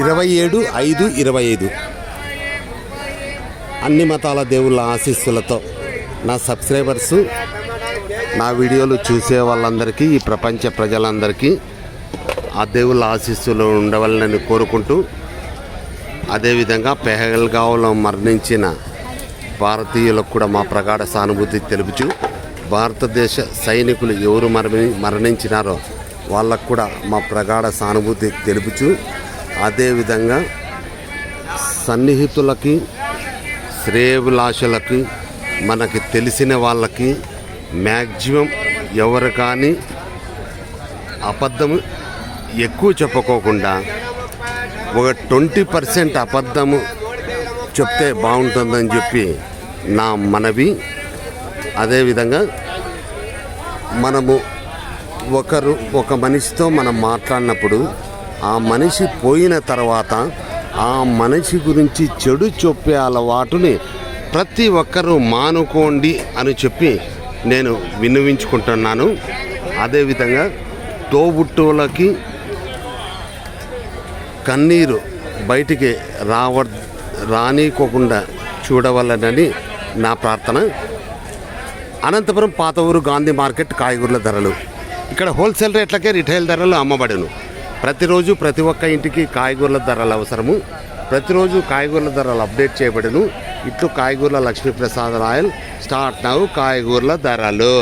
ఇరవై ఏడు ఐదు ఇరవై ఐదు. అన్ని మతాల దేవుళ్ళ ఆశీస్సులతో నా సబ్స్క్రైబర్స్ నా వీడియోలు చూసే వాళ్ళందరికీ ఈ ప్రపంచ ప్రజలందరికీ ఆ దేవుళ్ళ ఆశీస్సులు ఉండవాలని కోరుకుంటూ అదేవిధంగా పెహల్గావ్లో మరణించిన భారతీయులకు కూడా మా ప్రగాఢ సానుభూతి తెలుపుచు భారతదేశ సైనికులు ఎవరు మరణి మరణించినారో వాళ్ళకు కూడా మా ప్రగాఢ సానుభూతి తెలుపుచు అదేవిధంగా సన్నిహితులకి శ్రేయభిలాషులకి మనకి తెలిసిన వాళ్ళకి మ్యాక్సిమం ఎవరు కానీ అబద్ధం ఎక్కువ చెప్పుకోకుండా ఒక ట్వంటీ పర్సెంట్ అబద్ధము చెప్తే బాగుంటుందని చెప్పి నా మనవి. అదేవిధంగా మనము ఒకరు ఒక మనిషితో మనం మాట్లాడినప్పుడు ఆ మనిషి పోయిన తర్వాత ఆ మనిషి గురించి చెడు చెప్పే అలవాటుని ప్రతి ఒక్కరూ మానుకోండి అని చెప్పి నేను విన్నవించుకుంటున్నాను. అదేవిధంగా తోబుట్టువులకి కన్నీరు బయటికి రావ రానికోకుండా చూడవలనని నా ప్రార్థన. అనంతపురం పాత ఊరు గాంధీ మార్కెట్ కాయగూరల ధరలు. ఇక్కడ హోల్సేల్ రేట్లకే రిటైల్ ధరలు అమ్మబడును. ప్రతిరోజు ప్రతి ఒక్క ఇంటికి కాయగూరల ధరలు అవసరము. ప్రతిరోజు కాయగూరల ధరలు అప్డేట్ చేయబడును. ఇట్లు కాయగూరల లక్ష్మీప్రసాద్ రాయల్. స్టార్ట్ నవ్వు కాయగూరల ధరలు.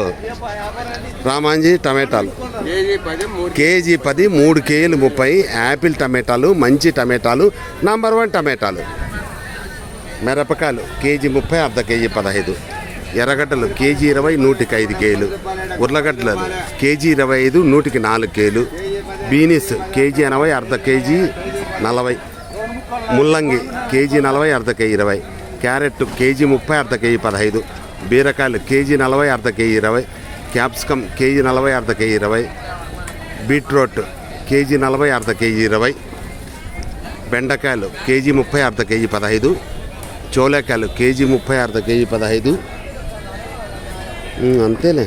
రామాంజీ టమాటాలు. కేజీ పది మూడు కేజీ పది మూడు కేజీలు ముప్పై. యాపిల్ టమాటాలు మంచి టమాటాలు నంబర్ వన్ టమాటాలు. మిరపకాయలు కేజీ ముప్పై అర్ధ కేజీ పదహైదు. ఎర్రగడ్డలు కేజీ ఇరవై నూటికి ఐదు కేలు ఉర్లగడ్డలు కేజీ ఇరవై ఐదు నూటికి నాలుగు కేలు బీనీస్ కేజీ ఎనభై అర్ధ కేజీ నలభై. ముల్లంగి కేజీ నలభై అర్ధ కేజీ ఇరవై. క్యారెట్ కేజీ ముప్పై అర్ధ కేజీ పదహైదు. బీరకాయలు కేజీ నలభై అర్ధ కేజీ ఇరవై. క్యాప్సికమ్ కేజీ నలభై అర్ధ కేజీ ఇరవై. బీట్రూట్ కేజీ నలభై అర్ధ కేజీ ఇరవై. బెండకాయలు కేజీ ముప్పై అర్ధ కేజీ పదహైదు. చోలేకాయలు కేజీ ముప్పై అర్ధ కేజీ పదహైదు. అంతేలే.